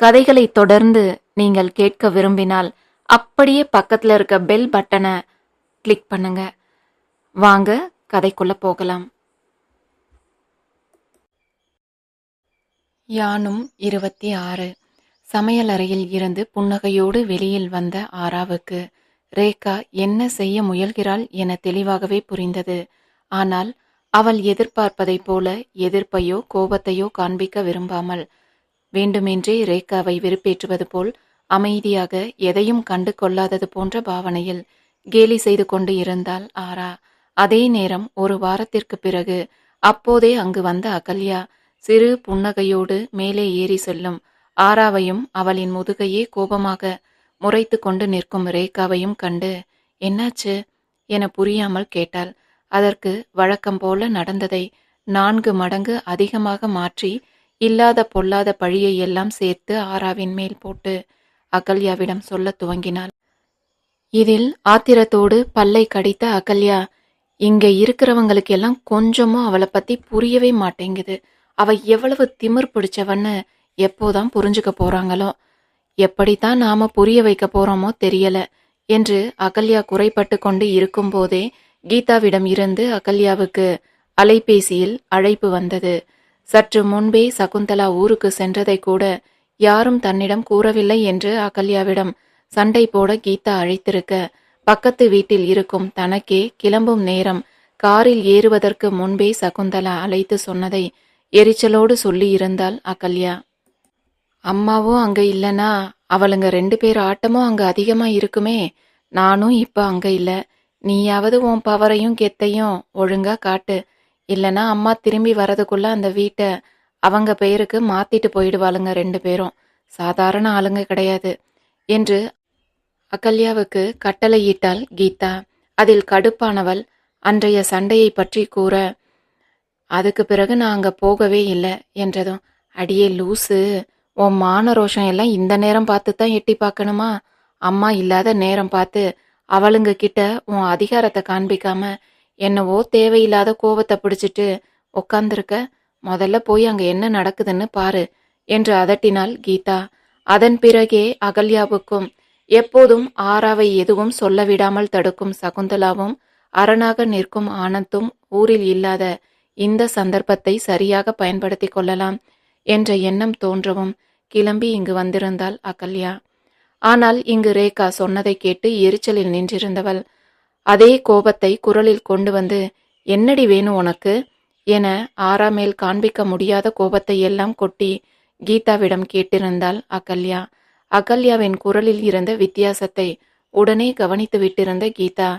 கதைகளை தொடர்ந்து நீங்கள் கேட்க விரும்பினால் அப்படியே பக்கத்தில் இருக்க பெல் பட்டனை கிளிக் பண்ணுங்க. வாங்க கதைக்குள்ள போகலாம். யானும் இருபத்தி ஆறு. சமையலறையில் இருந்து புன்னகையோடு வெளியில் வந்த ஆராவுக்கு ரேகா என்ன செய்ய முயல்கிறாள் என தெளிவாகவே புரிந்தது. ஆனால் அவள் எதிர்பார்ப்பதைப் போல எதிர்ப்பையோ கோபத்தையோ காண்பிக்க விரும்பாமல் வேண்டுமென்றே ரேகாவை வெறுப்பேற்றுவது போல் அமைதியாக எதையும் கண்டு கொள்ளாதது போன்ற பாவனையில் கேலி செய்து கொண்டு இருந்தாள் ஆரா. அதே நேரம் ஒரு வாரத்திற்கு பிறகு அப்போதே அங்கு வந்த அகல்யா சிறு புன்னகையோடு மேலே ஏறி செல்லும். ஆராவையும் அவளின் முதுகையே கோபமாக முறைத்து கொண்டு நிற்கும் ரேகாவையும் கண்டு என்னாச்சு? என புரியாமல் கேட்டாள். அதற்கு வழக்கம் போல நடந்ததை நான்கு மடங்கு அதிகமாக மாற்றி இல்லாத பொல்லாத பழியை எல்லாம் சேர்த்து ஆராவின் மேல் போட்டு அகல்யாவிடம் சொல்லத் துவங்கினாள். இதில் ஆத்திரத்தோடு பல்லை கடித்த அகல்யா இங்க இருக்கிறவங்களுக்கு எல்லாம் கொஞ்சமும் அவளை பத்தி புரியவே மாட்டேங்குது. அவ எவ்வளவு திமிர் பிடிச்சவன்னு எப்போதான் புரிஞ்சுக்க போறாங்களோ? எப்படித்தான் நாம புரிய வைக்க போறோமோ தெரியல என்று அகல்யா குறைப்பட்டு கொண்டு இருக்கும்போதே கீதாவிடம் இருந்து அகல்யாவுக்கு அலைபேசியில் அழைப்பு வந்தது. சற்று முன்பே சகுந்தலா ஊருக்கு சென்றதை கூட யாரும் தன்னிடம் கூறவில்லை என்று அகல்யாவிடம் சண்டை போட கீதா அழைத்திருக்க பக்கத்து வீட்டில் இருக்கும் தனக்கே கிளம்பும் நேரம் காரில் ஏறுவதற்கு முன்பே சகுந்தலா அழைத்து சொன்னதை எரிச்சலோடு சொல்லியிருந்தாள் அகல்யா. அம்மாவும் அங்க இல்லனா? அவளுங்க ரெண்டு பேர் ஆட்டமும் அங்க அதிகமா இருக்குமே. நானும் இப்ப அங்க இல்ல. நீயாவது உன் பவரையும் கெத்தையும் ஒழுங்கா காட்டு. இல்லனா அம்மா திரும்பி வரதுக்குள்ள அந்த வீட்டை அவங்க பெயருக்கு மாத்திட்டு போயிடுவாளுங்க ரெண்டு பேரும். சாதாரண ஆளுங்க கிடையாது. என்று அகல்யாவுக்கு கட்டளையிட்டாள் கீதா. அதில் கடுப்பானவள் அன்றைய சண்டையை பற்றி கூற அதுக்கு பிறகு நான் அங்கே போகவே இல்லை என்றதும் அடியே லூசு உன் மான ரோஷம் எல்லாம் இந்த நேரம் பார்த்து தான் எட்டி பார்க்கணுமா? அம்மா இல்லாத நேரம் பார்த்து அவளுங்க கிட்ட உன் அதிகாரத்தை காண்பிக்காம என்னவோ தேவையில்லாத கோவத்தை பிடிச்சிட்டு உக்காந்துருக்க முதல்ல போய் அங்க என்ன நடக்குதுன்னு பாரு என்று அதட்டினாள் கீதா. அதன் பிறகே அகல்யாவுக்கும் எப்போதும் ஆராவை எதுவும் சொல்ல விடாமல் தடுக்கும் சகுந்தலாவும் அரணாக நிற்கும் ஆனந்தும் ஊரில் இல்லாத இந்த சந்தர்ப்பத்தை சரியாக பயன்படுத்தி கொள்ளலாம் என்ற எண்ணம் தோன்றவும் கிளம்பி இங்கு வந்திருந்தாள் அகல்யா. ஆனால் இங்கு ரேகா சொன்னதை கேட்டு எரிச்சலில் நின்றிருந்தவள். அதே கோபத்தை குரலில் கொண்டு வந்து என்னடி வேணும் உனக்கு? என ஆறாமேல் காண்பிக்க முடியாத கோபத்தை எல்லாம் கொட்டி கீதாவிடம் கேட்டிருந்தாள் அகல்யா. அகல்யாவின் குரலில் இருந்த வித்தியாசத்தை உடனே கவனித்து விட்டிருந்த கீதா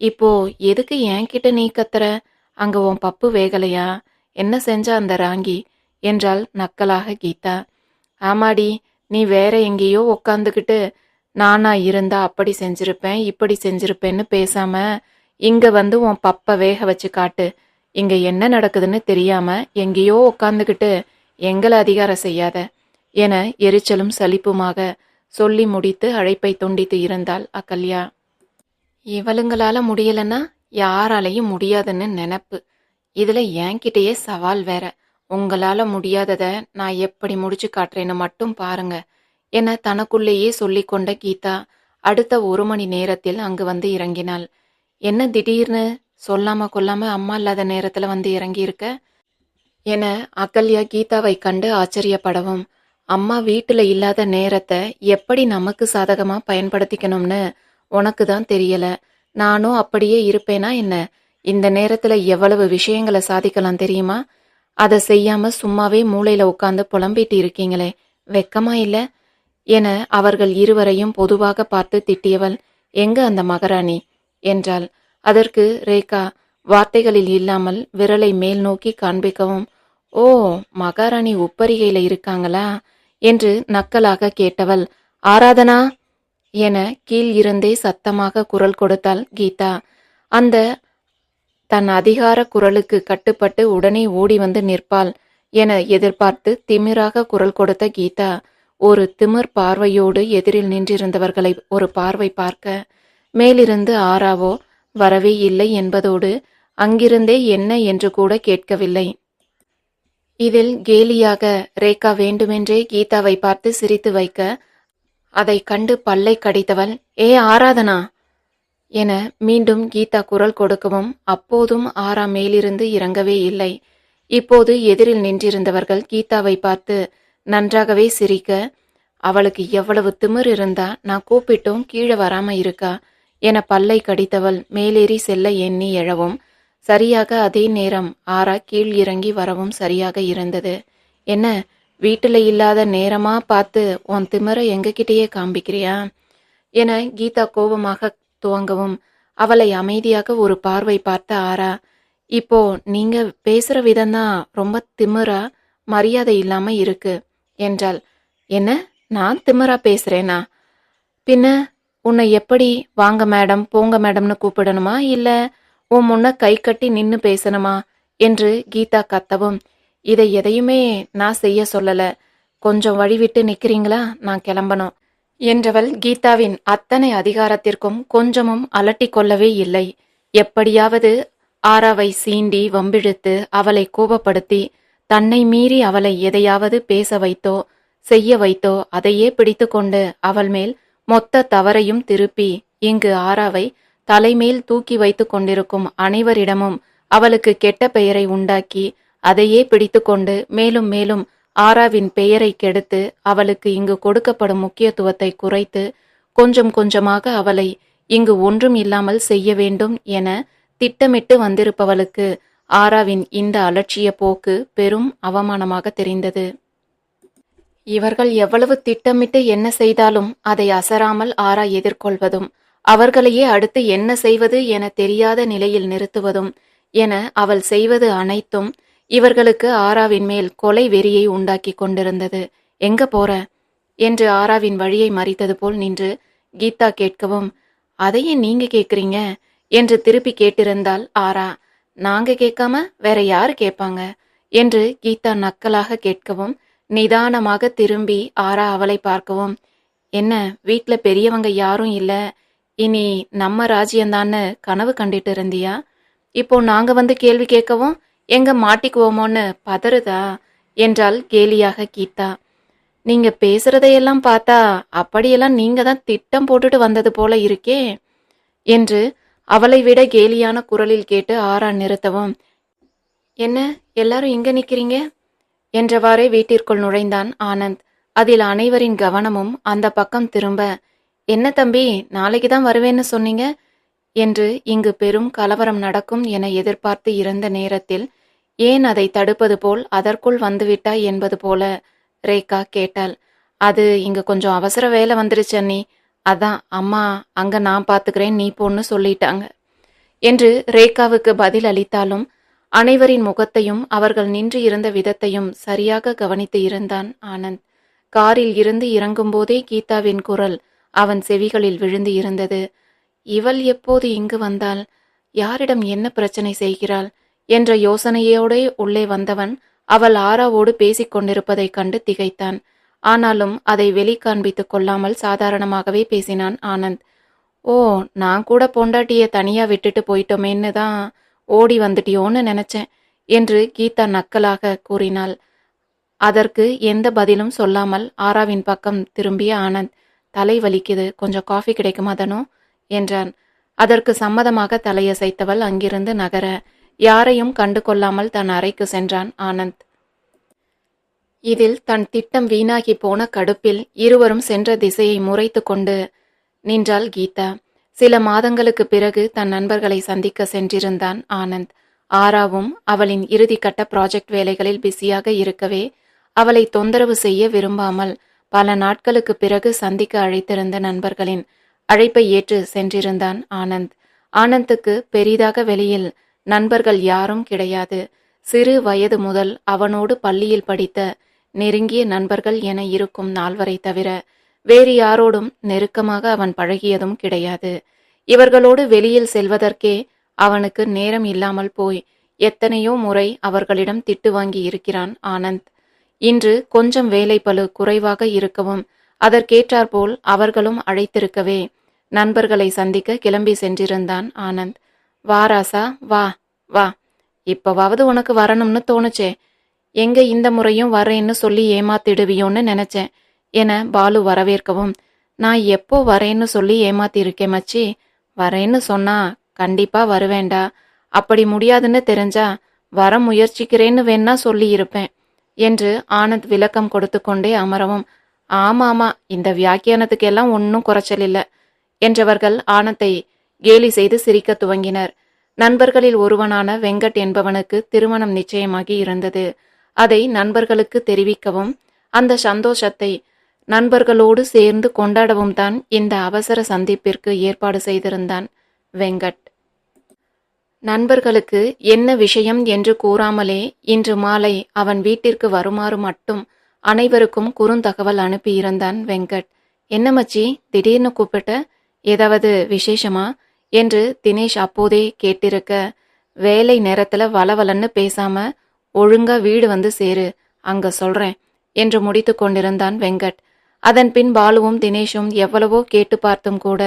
இப்போ எதுக்கு என்கிட்ட நீ கத்துற? அங்க உன் பப்பு வேகலையா? என்ன செஞ்சா அந்த ராங்கி? என்றாள் நக்கலாக கீதா. ஆமாடி நீ வேற எங்கேயோ உக்காந்துக்கிட்டு நானா இருந்தா அப்படி செஞ்சிருப்பேன் இப்படி செஞ்சிருப்பேன்னு பேசாம இங்க வந்து உன் பப்ப வேக வச்சு காட்டு. இங்க என்ன நடக்குதுன்னு தெரியாம எங்கேயோ உக்காந்துக்கிட்டு எங்களை அதிகாரம் செய்யாத என எரிச்சலும் சலிப்புமாக சொல்லி முடித்து அழைப்பை துண்டித்து இருந்தாள் அகல்யா. இவளுங்களால முடியலன்னா யாராலையும் முடியாதுன்னு நினப்பு. இதுல என்கிட்டயே சவால் வேற. உங்களால முடியாததை நான் எப்படி முடிச்சு காட்டுறேன்னு மட்டும் பாருங்க. என தனக்குள்ளேயே சொல்லிக்கொண்ட கீதா அடுத்த ஒரு மணி நேரத்தில் அங்கு வந்து இறங்கினாள். என்ன திடீர்னு? சொல்லாம கொல்லாம அம்மா இல்லாத நேரத்துல வந்து இறங்கியிருக்க? என அகல்யா கீதாவை கண்டு ஆச்சரியப்படவும் அம்மா வீட்டில் இல்லாத நேரத்தை எப்படி நமக்கு சாதகமா பயன்படுத்திக்கணும்னு உனக்கு தான் தெரியல. நானும் அப்படியே இருப்பேனா என்ன? இந்த நேரத்துல எவ்வளவு விஷயங்களை சாதிக்கலாம் தெரியுமா? அதை செய்யாம சும்மாவே மூளையில உட்காந்து புலம்பிட்டு இருக்கீங்களே. வெக்கமா இல்லை? என அவர்கள் இருவரையும் பொதுவாக பார்த்து திட்டியவள் எங்க அந்த மகாராணி? என்றாள். அதற்கு ரேகா வார்த்தைகளில் இல்லாமல் விரலை மேல் நோக்கி காண்பிக்கவும் ஓ மகாராணி உப்பரிகையில இருக்காங்களா? என்று நக்கலாக கேட்டவள் ஆராதனா? என கீழ் இருந்தே சத்தமாக குரல் கொடுத்தாள் கீதா. அந்த தன் அதிகார குரலுக்கு கட்டுப்பட்டு உடனே ஓடி வந்து நிற்பாள் என எதிர்பார்த்து திமிராக குரல் கொடுத்த கீதா ஒரு திமிர் பார்வையோடு எதிரில் நின்றிருந்தவர்களை ஒரு பார்வை பார்க்க மேலிருந்து ஆறாவோ வரவே இல்லை என்பதோடு அங்கிருந்தே என்ன என்று கூட கேட்கவில்லை. இதில் கேலியாக ரேகா வேண்டுமென்றே கீதாவை பார்த்து சிரித்து வைக்க அதை கண்டு பல்லை கடித்தவள் ஏ ஆராதனா என மீண்டும் கீதா குரல் கொடுக்கவும் அப்போதும் ஆரா மேலிருந்து இறங்கவே இல்லை. இப்போது எதிரில் நின்றிருந்தவர்கள் கீதாவை பார்த்து நன்றாகவே சிரிக்க அவளுக்கு எவ்வளவு திமிர் இருந்தா நான் கூப்பிட்டும் கீழே வராம இருக்கா? என பல்லை கடித்தவள் மேலேறி செல்ல எண்ணி எழவும். சரியாக அதே நேரம் ஆரா கீழ் இறங்கி வரவும் சரியாக இருந்தது. என்ன வீட்டில் இல்லாத நேரமா பார்த்து உன் திமிர எங்ககிட்டயே காண்பிக்கிறியா? என கீதா கோபமாக துவங்கவும் அவளை அமைதியாக ஒரு பார்வை பார்த்த ஆரா இப்போ நீங்க பேசுற விதம்தான் ரொம்ப திமிரா மரியாதை இல்லாம இருக்கு. என்றாள். என்ன? நான் திமரா பேசுறேனா? பின்ன உன்னை எப்படி வாங்க மேடம் போங்க மேடம்னு கூப்பிடணுமா? இல்ல உன் முன்ன கை கட்டி நின்னு பேசணுமா? என்று கீதா கத்தவும். இதை எதையுமே நான் செய்ய சொல்லல. கொஞ்சம் வழி விட்டு நிக்கிறீங்களா? நான் கிளம்பணும். என்றவள் கீதாவின் அத்தனை அதிகாரத்திற்கும் கொஞ்சமும் அலட்டிக் கொள்ளவே இல்லை. எப்படியாவது ஆராவை சீண்டி வம்பிழுத்து அவளை கோபப்படுத்தி தன்னை மீறி அவளை எதையாவது பேச வைத்தோ செய்ய வைத்தோ அதையே பிடித்துக்கொண்டு அவள் மேல் மொத்த தவறையும் திருப்பி இங்கு ஆராவை தலைமேல் தூக்கி வைத்து கொண்டிருக்கும் அனைவரிடமும் அவளுக்கு கெட்ட பெயரை உண்டாக்கி அதையே பிடித்துக்கொண்டு மேலும் மேலும் ஆராவின் பெயரை கெடுத்து அவளுக்கு இங்கு கொடுக்கப்படும் முக்கியத்துவத்தை குறைத்து கொஞ்சம் கொஞ்சமாக அவளை இங்கு ஒன்றும் இல்லாமல் செய்ய வேண்டும் என திட்டமிட்டு வந்திருப்பவளுக்கு ஆராவின் இந்த அலட்சிய போக்கு பெரும் அவமானமாக தெரிந்தது. இவர்கள் எவ்வளவு திட்டமிட்டு என்ன செய்தாலும் அதை அசராமல் ஆரா எதிர்கொள்வதும் அவர்களையே அடுத்து என்ன செய்வது என தெரியாத நிலையில் நிறுத்துவதும் என அவள் செய்வது அனைத்தும் இவர்களுக்கு ஆராவின் மேல் கொலை வெறியை உண்டாக்கி கொண்டிருந்தது. எங்க போற என்று ஆராவின் வழியை மறித்தது போல் நின்று கீதா கேட்கவும். அதையே நீங்க கேக்குறீங்க என்று திருப்பி கேட்டிருந்தால் ஆரா. நாங்க கேட்காம வேற யாரு கேட்பாங்க? என்று கீதா நக்கலாக கேட்கவும் நிதானமாக திரும்பி ஆரா அவளை பார்க்கவும் என்ன வீட்ல பெரியவங்க யாரும் இல்ல? இனி நம்ம ராஜ்யம்தான்னு கனவு கண்டிட்டு இருந்தியா? இப்போ நாங்க வந்து கேள்வி கேட்கவும் எங்க மாட்டிக்குவோமோன்னு பதறுதா? என்றால் கேலியாக கீதா. நீங்க பேசுறதையெல்லாம் பார்த்தா அப்படியெல்லாம் நீங்க தான் திட்டம் போட்டுட்டு வந்தது போல இருக்கே? என்று அவளை விட கேலியான குரலில் கேட்டு ஆரா நிறுத்தவும். என்ன எல்லாரும் இங்க நிக்கிறீங்க? என்றவாறே வீட்டிற்குள் நுழைந்தான் ஆனந்த். அதில் அனைவரின் கவனமும் அந்த பக்கம் திரும்ப என்ன தம்பி நாளைக்கு தான் வருவேன்னு சொன்னீங்க? என்று இங்கு பெரும் கலவரம் நடக்கும் என எதிர்பார்த்து இருந்த நேரத்தில் ஏன் அதை தடுப்பது போல் அதற்குள் வந்துவிட்டாய்? என்பது போல ரேகா கேட்டாள். அது இங்கு கொஞ்சம் அவசர வேலை வந்துருச்சு அண்ணி. அதான் அம்மா அங்க நான் பாத்துக்கிறேன் நீ பொண்ணு சொல்லிட்டாங்க. என்று ரேகாவுக்கு பதில் அளித்தாலும் அனைவரின் முகத்தையும் அவர்கள் நின்று இருந்த விதத்தையும் சரியாக கவனித்து இருந்தான் ஆனந்த். காரில் இருந்து இறங்கும்போதே கீதாவின் குரல் அவன் செவிகளில் விழுந்து இருந்தது. இவள் எப்போது இங்கு வந்தால் யாரிடம் என்ன பிரச்சனை செய்கிறாள்? என்ற யோசனையோடே உள்ளே வந்தவன் அவள் ஆராவோடு பேசிக் கொண்டிருப்பதைக் கண்டு திகைத்தான். ஆனாலும் அதை வெளி காண்பித்து கொள்ளாமல் சாதாரணமாகவே பேசினான் ஆனந்த். ஓ நான் கூட பொண்டாட்டிய தனியா விட்டுட்டு போயிட்டோமேன்னு தான் ஓடி வந்துட்டியோன்னு நினைச்சேன் என்று கீதா நக்கலாக கூறினாள். அதற்கு எந்த பதிலும் சொல்லாமல் ஆராவின் பக்கம் திரும்பிய ஆனந்த் தலை வலிக்குது கொஞ்சம் காஃபி கிடைக்குமா தனு? என்றான். அதற்கு சம்மதமாக தலையசைத்தவள் அங்கிருந்து நகர யாரையும் கண்டு கொள்ளாமல் தன் அறைக்கு சென்றான் ஆனந்த். இதில் தன் திட்டம் வீணாகி போன கடுப்பில் இருவரும் சென்ற திசையை முறைத்து கொண்டு நின்றாள் கீதா. சில மாதங்களுக்கு பிறகு தன் நண்பர்களை சந்திக்க சென்றிருந்தான் ஆனந்த். ஆராவும் அவளின் இறுதிக்கட்ட ப்ராஜெக்ட் வேலைகளில் பிஸியாக இருக்கவே அவளை தொந்தரவு செய்ய விரும்பாமல் பல நாட்களுக்கு பிறகு சந்திக்க அழைத்திருந்த நண்பர்களின் அழைப்பை ஏற்று சென்றிருந்தான் ஆனந்த். ஆனந்துக்கு பெரிதாக வெளியில் நண்பர்கள் யாரும் கிடையாது. சிறு வயது முதல் அவனோடு பள்ளியில் படித்த நெருங்கிய நண்பர்கள் என இருக்கும் நால்வரை தவிர வேறு யாரோடும் நெருக்கமாக அவன் பழகியதும் கிடையாது. இவர்களோடு வெளியில் செல்வதற்கே அவனுக்கு நேரம் இல்லாமல் போய் எத்தனையோ முறை அவர்களிடம் திட்டு வாங்கி இருக்கிறான் ஆனந்த். இன்று கொஞ்சம் வேலைப்பழு குறைவாக இருக்கவும் அதற்கேற்றாற்போல் அவர்களும் அழைத்திருக்கவே நண்பர்களை சந்திக்க கிளம்பி சென்றிருந்தான் ஆனந்த். வா ராசா வா வா. இப்போவாவது உனக்கு வரணும்னு தோணுச்சே. எங்க இந்த முறையும் வரேன்னு சொல்லி ஏமாத்திடுவியோன்னு நினைச்சேன் என பாலு வரவேற்கவும். நான் எப்போ வரேன்னு சொல்லி ஏமாத்திருக்கேன் மச்சி. வரேன்னு சொன்னா கண்டிப்பா வருவேண்டா. அப்படி முடியாதுன்னு தெரிஞ்சா வர முயற்சிக்கிறேன்னு வேணா சொல்லியிருப்பேன் என்று ஆனந்த் விளக்கம் கொடுத்து கொண்டே அமரவும். ஆமாமா இந்த வியாக்கியானத்துக்கெல்லாம் ஒன்றும் குறைச்சல் இல்லை என்றவர்கள் ஆனந்தை கேலி செய்து சிரிக்க துவங்கினர். நண்பர்களில் ஒருவனான வெங்கட் என்பவனுக்கு திருமணம் நிச்சயமாகி இருந்தது. அதை நண்பர்களுக்கு தெரிவிக்கவும் அந்த சந்தோஷத்தை நண்பர்களோடு சேர்ந்து கொண்டாடவும் தான் இந்த அவசர சந்திப்பிற்கு ஏற்பாடு செய்திருந்தான் வெங்கட். நண்பர்களுக்கு என்ன விஷயம் என்று கூறாமலே இன்று மாலை அவன் வீட்டிற்கு வருமாறு மட்டும் அனைவருக்கும் குறுந்தகவல் அனுப்பியிருந்தான் வெங்கட். என்ன மச்சி திடீர்னு கூப்பிட்ட? ஏதாவது விசேஷமா? என்று தினேஷ் அப்போதே கேட்டிருக்க வேலை நேரத்தில் வளவலன்னு பேசாம ஒழுங்கா வீடு வந்து சேரு அங்க சொல்றேன் என்று முடித்து கொண்டிருந்தான் வெங்கட். அதன் பின் பாலுவும் தினேஷும் எவ்வளவோ கேட்டு பார்த்தும் கூட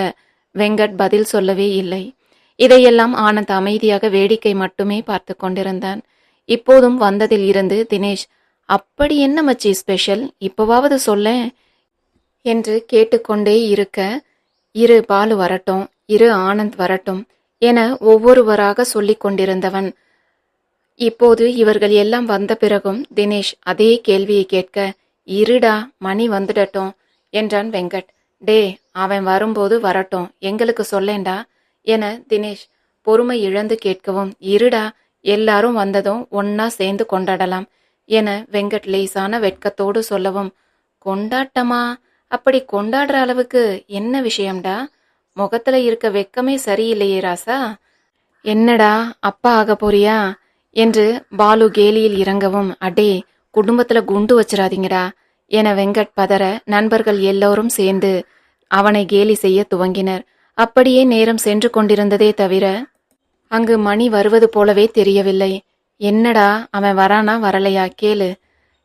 வெங்கட் பதில் சொல்லவே இல்லை. இதையெல்லாம் ஆனந்த் அமைதியாக வேடிக்கை மட்டுமே பார்த்து கொண்டிருந்தான். இப்போதும் வந்ததில் இருந்து தினேஷ் அப்படி என்ன மச்சி ஸ்பெஷல்? இப்போவாவது சொல்லேன் என்று கேட்டுக்கொண்டே இருக்க இரு பாலு வரட்டும் இரு ஆனந்த் வரட்டும் என ஒவ்வொருவராக சொல்லிக் கொண்டிருந்தவன் இப்போது இவர்கள் எல்லாம் வந்த பிறகும் தினேஷ் அதே கேள்வியை கேட்க இருடா மணி வந்துடட்டும் என்றான் வெங்கட். டே அவன் வரும்போது வரட்டும் எங்களுக்கு சொல்லேண்டா என தினேஷ் பொறுமை இழந்து கேட்கவும் இருடா எல்லாரும் வந்ததும் ஒன்னா சேர்ந்து கொண்டாடலாம் என வெங்கட் லேசான வெட்கத்தோடு சொல்லவும் கொண்டாட்டமா? அப்படி கொண்டாடுற அளவுக்கு என்ன விஷயம்டா? முகத்துல இருக்க வெக்கமே சரியில்லையே ராசா? என்னடா அப்பா ஆக போறியா? என்று பாலு கேலியில் இறங்கவும் அடே குடும்பத்துல குண்டு வச்சிடாதீங்கடா என வெங்கட் பதற நண்பர்கள் எல்லோரும் சேர்ந்து அவனை கேலி செய்ய துவங்கினர். அப்படியே நேரம் சென்று கொண்டிருந்ததே தவிர அங்கு மணி வருவது போலவே தெரியவில்லை. என்னடா அவன் வரானா வரலையா கேளு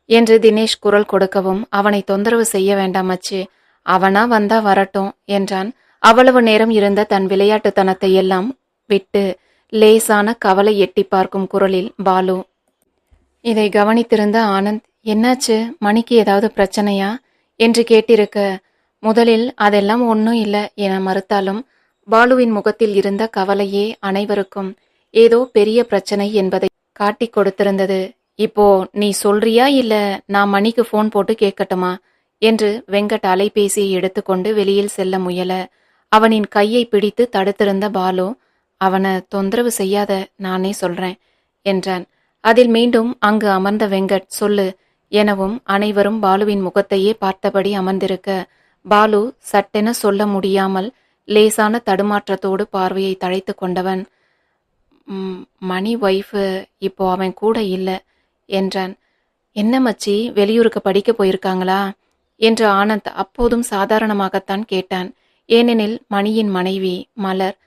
என்று தினேஷ் குரல் கொடுக்கவும் அவனை தொந்தரவு செய்ய வேண்டாம் அச்சு அவனா வந்தா வரட்டும் என்றான். அவ்வளவு நேரம் இருந்த தன் விளையாட்டுத்தனத்தை எல்லாம் விட்டு லேசான கவலை எட்டி பார்க்கும் குரலில் பாலு இதை கவனித்திருந்த ஆனந்த் என்னாச்சு? மணிக்கு ஏதாவது பிரச்சனையா? என்று கேட்டிருக்க முதலில் அதெல்லாம் ஒன்றும் இல்லை என மறுத்தாலும் பாலுவின் முகத்தில் இருந்த கவலையே அனைவருக்கும் ஏதோ பெரிய பிரச்சனை என்பதை காட்டிக் கொடுத்திருந்தது. இப்போ நீ சொல்றியா இல்ல நான் மணிக்கு ஃபோன் போட்டு கேட்கட்டுமா? என்று வெங்கட் அலைபேசியை எடுத்துக்கொண்டு வெளியில் செல்ல முயல. அவனின் கையை பிடித்து தடுத்திருந்த பாலு அவனை தொந்தரவு செய்யாத நானே சொல்றேன் என்றான். அதில் மீண்டும் அங்கு அமர்ந்த வெங்கட் சொல்லு எனவும் அனைவரும் பாலுவின் முகத்தையே பார்த்தபடி அமர்ந்திருக்க பாலு சட்டென சொல்ல முடியாமல் லேசான தடுமாற்றத்தோடு பார்வையை தழைத்து கொண்டவன் மணி ஒய்ஃபு இப்போ அவன் கூட இல்லை என்றான். என்ன மச்சி வெளியூருக்கு படிக்க போயிருக்காங்களா? என்று ஆனந்த் அப்போதும் சாதாரணமாகத்தான் கேட்டான். ஏனெனில் மணியின் மனைவி மலர்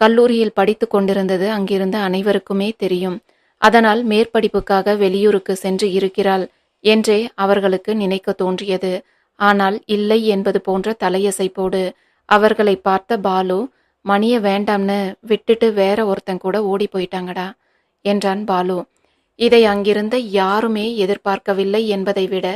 கல்லூரியில் படித்து கொண்டிருந்தது அங்கிருந்த அனைவருக்குமே தெரியும். அதனால் மேற்படிப்புக்காக வெளியூருக்கு சென்று இருக்கிறாள் என்றே அவர்களுக்கு நினைக்க தோன்றியது. ஆனால் இல்லை என்பது போன்ற தலையசைப்போடு அவர்களை பார்த்த பாலு மணிய வேண்டாம்னு விட்டுட்டு வேற ஒருத்தன் கூட ஓடி போயிட்டாங்கடா என்றான் பாலு. இதை அங்கிருந்த யாருமே எதிர்பார்க்கவில்லை என்பதை விட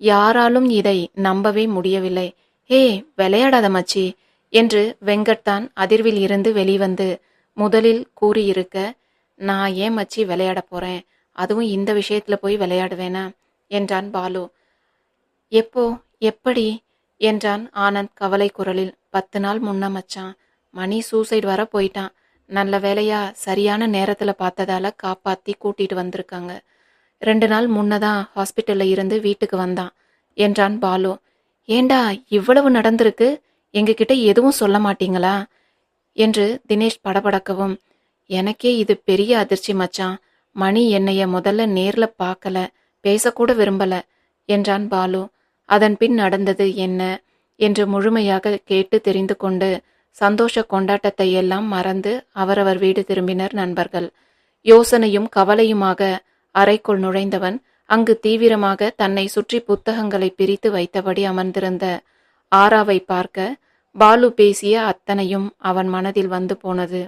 யாராலும் இதை நம்பவே முடியவில்லை. ஹே விளையாடாத மச்சி என்று வெங்கட்தான் அதிர்வில் இருந்து வெளிவந்து முதலில் கூறியிருக்க நான் ஏன் மச்சி விளையாட போறேன்? அதுவும் இந்த விஷயத்துல போய் விளையாடுவேனா? என்றான் பாலு. எப்போ? எப்படி? என்றான் ஆனந்த் கவலை குரலில். பத்து நாள் முன்ன மச்சான் மணி சூசைட் வர போயிட்டான். நல்ல வேலையா சரியான நேரத்துல பார்த்ததால காப்பாத்தி கூட்டிட்டு வந்திருக்காங்க. ரெண்டு நாள் முன்னதான் ஹாஸ்பிட்டல்ல இருந்து வீட்டுக்கு வந்தான் என்றான் பாலு. ஏண்டா இவ்வளவு நடந்திருக்கு? எங்ககிட்ட எதுவும் சொல்ல மாட்டீங்களா? என்று தினேஷ் படபடக்கவும் எனக்கே இது பெரிய அதிர்ச்சி மச்சான். மணி என்னைய முதல்ல நேர்ல பார்க்கல பேசக்கூட விரும்பல என்றான் பாலு. அதன் பின் நடந்தது என்ன? என்று முழுமையாக கேட்டு தெரிந்து கொண்டு சந்தோஷ கொண்டாட்டத்தை எல்லாம் மறந்து அவரவர் வீடு திரும்பினர் நண்பர்கள். யோசனையும் கவலையுமாக அறைக்குள் நுழைந்தவன் அங்கு தீவிரமாக தன்னை சுற்றி புத்தகங்களை பிரித்து வைத்தபடி அமர்ந்திருந்த ஆராவை பார்க்க பாலு பேசிய அத்தனையும் அவன் மனதில் வந்து போனது.